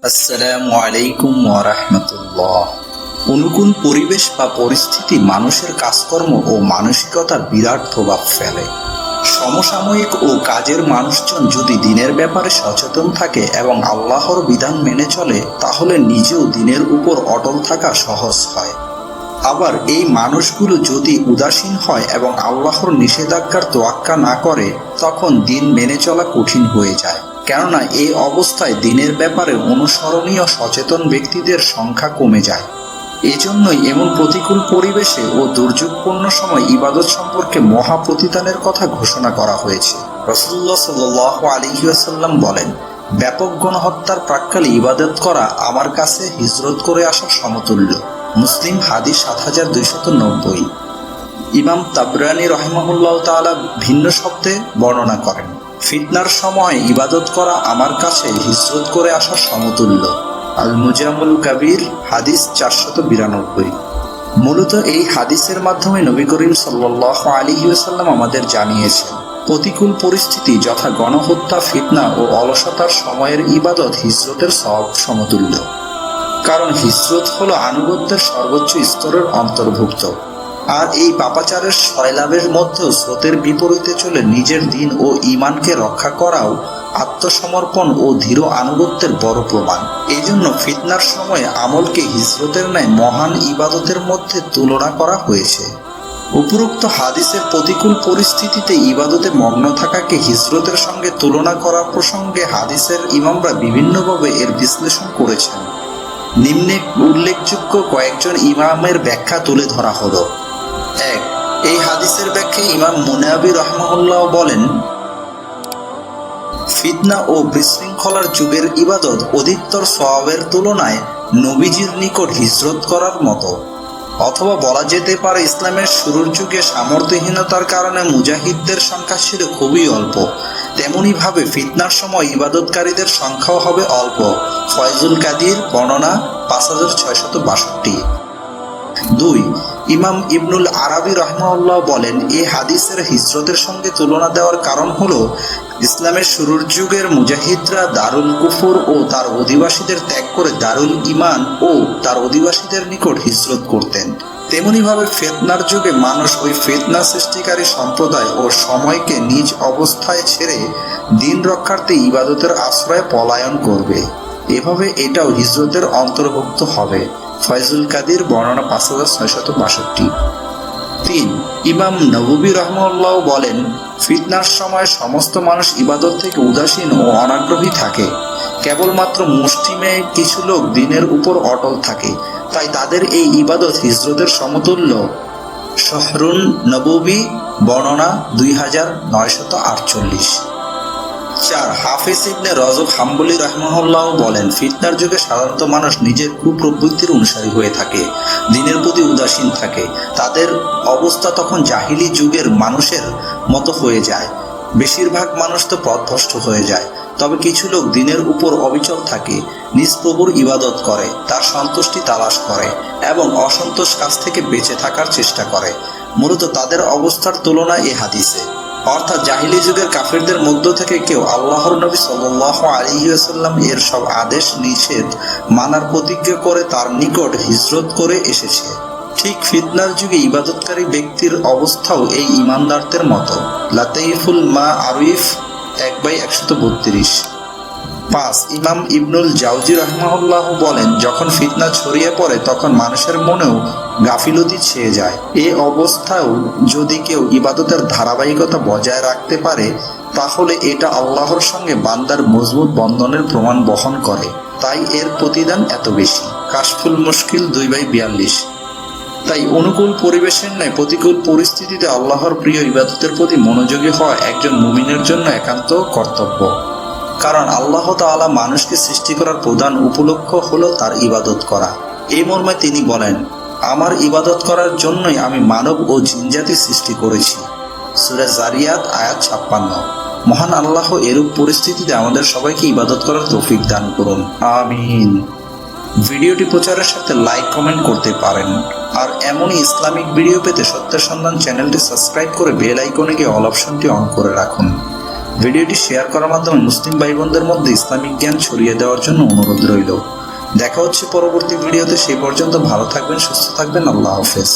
আসসালামু আলাইকুম ওয়ারাহমাতুল্লাহ। অনুকূল পরিবেশ বা পরিস্থিতি মানুষের কাজকর্ম ও মানসিকতার বিরাট প্রভাব ফেলে। সমসাময়িক ও কাজের মানুষজন যদি দিনের ব্যাপারে সচেতন থাকে এবং আল্লাহর বিধান মেনে চলে, তাহলে নিজেও দিনের উপর অটল থাকা সহজ হয়। আবার এই মানুষগুলো যদি উদাসীন হয় এবং আল্লাহর নিষেধাজ্ঞার তোয়াক্কা না করে, তখন দিন মেনে চলা কঠিন হয়ে যায়। কেননা এই অবস্থায় দিনের ব্যাপারে অনুসরণীয় সচেতন ব্যক্তিদের সংখ্যা কমে যায়। এজন্যই এমন প্রতিকূল পরিবেশে ও দুর্যোগপূর্ণ সময় ইবাদত সম্পর্কে মহা প্রতিদানের কথা ঘোষণা করা হয়েছে। রসুল্লাহ সাল আলিহাসাল্লাম বলেন, ব্যাপক গণহত্যার প্রাককালে ইবাদত করা আমার কাছে হিজরত করে আসার সমতুল্য। মুসলিম হাদিস সাত হাজার দুইশত নব্বই। ইমাম তাবরানি রহমাহুল্লাহ তাআলা ভিন্ন শব্দে বর্ণনা করেন ফিতনার সময় ইবাদত করা আমার কাছে হিজরত করে আসার সমতুল্য। আল মুজামুল কাবির, হাদিস চারশত বিরানব্বই। মূলত এই হাদিসের মাধ্যমে নবী করিম সাল্লাহ আলী সাল্লাম আমাদের জানিয়েছেন, প্রতিকূল পরিস্থিতি যথা গণহত্যা, ফিতনা ও অলসতার সময়ের ইবাদত হিজরতের সব সমতুল্য। কারণ হিজরত হলো আনুগত্যের সর্বোচ্চ স্তরের অন্তর্ভুক্ত। আর এই পাপাচারের সয়লাভের মধ্যেও স্রোতের বিপরীতে চলে নিজের দিন ও ইমানকে রক্ষা করাও আত্মসমর্পণ ও ধীর আনুগত্যের বড় প্রমাণ। এই জন্য ফিতনার সময় আমলকে হিজরতের ন্যায় মহান ইবাদতের মধ্যে তুলনা করা হয়েছে। উপরোক্ত হাদিসের প্রতিকূল পরিস্থিতিতে ইবাদতে মগ্ন থাকাকে হিজরতের সঙ্গে তুলনা করা প্রসঙ্গে হাদিসের ইমামরা বিভিন্নভাবে এর বিশ্লেষণ করেছেন। নিম্নে উল্লেখযোগ্য কয়েকজন ইমামের ব্যাখ্যা তুলে ধরা হলো। এক, এই হাদিসের ব্যাখ্যা ইমাম মুনাবি রহমাউল্লাহ বলেন, ফিতনা ও বিশৃঙ্খলার যুগের ইবাদত অধিকতর স্বভাবের তুলনায় নবীজির নিকট হিজরত করার মতো। অথবা বলা যেতে পারে ইসলামের শুরুর যুগে সামর্থ্যহীনতার কারণে মুজাহিদদের সংখ্যা ছিল খুবই অল্প। তেমনিভাবে ফিতনার সময় ইবাদতকারীদের সংখ্যাও হবে অল্প। ফয়জুল কাদির বর্ণনা পাঁচ হাজার ছয়শত বাষট্টি। দুই ইমাম ইবনুল আরবি রহমাউল্লাহ বলেন, এ হাদিসের হিজরতের সঙ্গে তুলনা দেওয়ার কারণ হলো, ইসলামের শুরুর যুগের মুজাহিদরা দারুল কুফুর ও তার অধিবাসীদের ত্যাগ করে দারুল ইমান ও তার অধিবাসীদের নিকট হিজরত করতেন। তেমনিভাবে ফেতনার যুগে মানুষ ওই ফেতনা সৃষ্টিকারী সম্প্রদায় ও সময়কে নিজ অবস্থায় ছেড়ে দিন রক্ষার্থে ইবাদতের আশ্রয়ে পলায়ন করবে। এভাবে এটাও হিজরতের অন্তর্ভুক্ত হবে। ফয়জুল কাদির বর্ণনা পাঁচ হাজার ছয়শত বাষট্টি। তিন, ইমাম নববী রহমুল্লাহ বলেন, ফিতনার সময় সমস্ত মানুষ ইবাদত থেকে উদাসীন ও অনাগ্রহী থাকে। কেবলমাত্র মুষ্টিমে কিছু লোক দিনের উপর অটল থাকে। তাই তাদের এই ইবাদত হিজরতের সমতুল্য। শহরুন নববী বর্ণনা দুই হাজার নয়শত আটচল্লিশ। চার হাফিজ ইবনে রজব হাম্বলি রহমাহুল্লাহ বলেন, ফিতনার যুগে সাধারণত মানুষ নিজের কুপ্রবৃত্তির অনুসারী হয়ে থাকে, দিনের প্রতি উদাসীন থাকে। তাদের অবস্থা তখন জাহিলি যুগের মানুষের মতো হয়ে যায়। বেশিরভাগ মানুষ তো পথভ্রষ্ট হয়ে যায়। তবে কিছু লোক দিনের উপর অবিচল থাকে, নিজ প্রভুর ইবাদত করে, তার সন্তুষ্টি তালাশ করে এবং অসন্তোষ কাছ থেকে বেঁচে থাকার চেষ্টা করে। মূলত তাদের অবস্থার তুলনা এ হাদিসে। অর্থাৎ জাহিলি যুগের কাফেরদের মধ্য থেকে কেউ আল্লাহর নবী সাল্লাহ আলিহাসাল্লাম এর সব আদেশ নিষেধ মানার প্রতিজ্ঞা করে তার নিকট হিজরত করে এসেছে। ঠিক ফিতনার যুগে ইবাদতকারী ব্যক্তির অবস্থাও এই ইমানদারদের মতো। লাতাইফুল মা আরিফ এক বাই একশত বত্রিশ। পাঁচ ইমাম ইবনুল জাউজি রহমাউল্লাহ বলেন, যখন ফিতনা ছড়িয়ে পড়ে, তখন মানুষের মনেও গাফিলতি ছেয়ে যায়। এ অবস্থাও যদি কেউ ইবাদতের ধারাবাহিকতা বজায় রাখতে পারে, তাহলে এটা আল্লাহর সঙ্গে বান্দার মজবুত বন্ধনের প্রমাণ বহন করে। তাই এর প্রতিদান এত বেশি। কাশফুল মুশকিল দুই বাই বিয়াল্লিশ। তাই অনুকূল পরিবেশের ন্যায় প্রতিকূল পরিস্থিতিতে আল্লাহর প্রিয় ইবাদতের প্রতি মনোযোগী হওয়া একজন মুমিনের জন্য একান্ত কর্তব্য। কারণ আল্লাহ তাআলা মানুষকে সৃষ্টি করার প্রধান উপলক্ষ হলো তার ইবাদত করা। এই মর্মে তিনি বলেন, আমার ইবাদত করার জন্যই আমি মানব ও জিনজাতি সৃষ্টি করেছি। সুরে জারিয়াত, আয়াত ছাপ্পান্ন। মহান আল্লাহ এরূপ পরিস্থিতিতে আমাদের সবাইকে ইবাদত করার তৌফিক দান করুন। আমিন। ভিডিওটি প্রচারের সাথে লাইক, কমেন্ট করতে পারেন। আর এমনই ইসলামিক ভিডিও পেতে সত্যের সন্ধান চ্যানেলটি সাবস্ক্রাইব করে বেল আইকনে গিয়ে অল অপশনটি অন করে রাখুন। ভিডিওটি শেয়ার করার মাধ্যমে মুসলিম ভাই বোনদের মধ্যে ইসলামিক জ্ঞান ছড়িয়ে দেওয়ার জন্য অনুরোধ রইল। দেখা হচ্ছে পরবর্তী ভিডিওতে, সেই পর্যন্ত ভালো থাকবেন, সুস্থ থাকবেন, আল্লাহ হাফেজ।